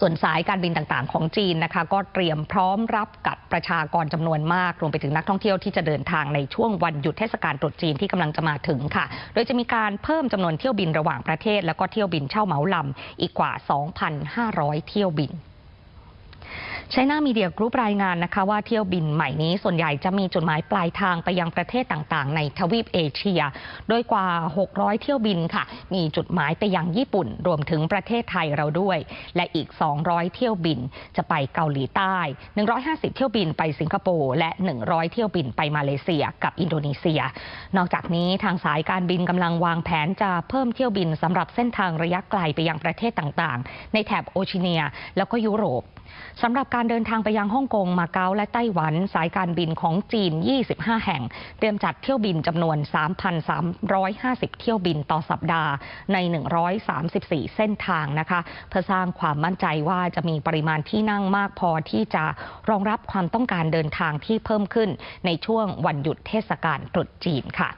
ส่วนสายการบินต่างๆ ของจีนนะคะ ก็เตรียมพร้อมรับกับประชากรจำนวนมาก รวมไปถึงนักท่องเที่ยวที่จะเดินทางในช่วงวันหยุดเทศกาลตรุษจีนที่กำลังจะมาถึงค่ะ โดยจะมีการเพิ่มจำนวนเที่ยวบินระหว่างประเทศ แล้วก็เที่ยวบินเช่าเหมาลำอีกกว่า 2,500 เที่ยวบิน ใช้หน้ามีเดียกรุ๊ปรายงานนะคะว่าเที่ยวบินใหม่นี้ส่วนใหญ่จะมีจุดหมายปลายทางไปยังประเทศต่างๆ ในทวีปเอเชีย โดยกว่า 600 เที่ยวบินค่ะ มีจุดหมายไปยังญี่ปุ่น รวมถึงประเทศไทยเราด้วย และอีก 200 เที่ยวบินจะไปเกาหลีใต้ 150 เที่ยวบินไปสิงคโปร์และ 100 เที่ยวบินไปมาเลเซียกับอินโดนีเซีย นอกจากนี้ทางสายการบินกำลังวางแผนจะเพิ่มเที่ยวบินสำหรับเส้นทางระยะไกลไปยังประเทศต่างๆ ในแถบโอชิเนีย แล้วก็ยุโรปสำหรับการเดินทางไปยังฮ่องกง มาเก๊าและไต้หวัน สายการบินของจีน 25 แห่ง เตรียมจัดเที่ยวบินจำนวน 3,350 เที่ยวบินต่อสัปดาห์ใน 134 เส้นทางนะคะ เพื่อสร้างความมั่นใจว่าจะมีปริมาณที่นั่งมากพอที่จะรองรับความต้องการเดินทางที่เพิ่มขึ้นในช่วงวันหยุดเทศกาลตรุษจีนค่ะ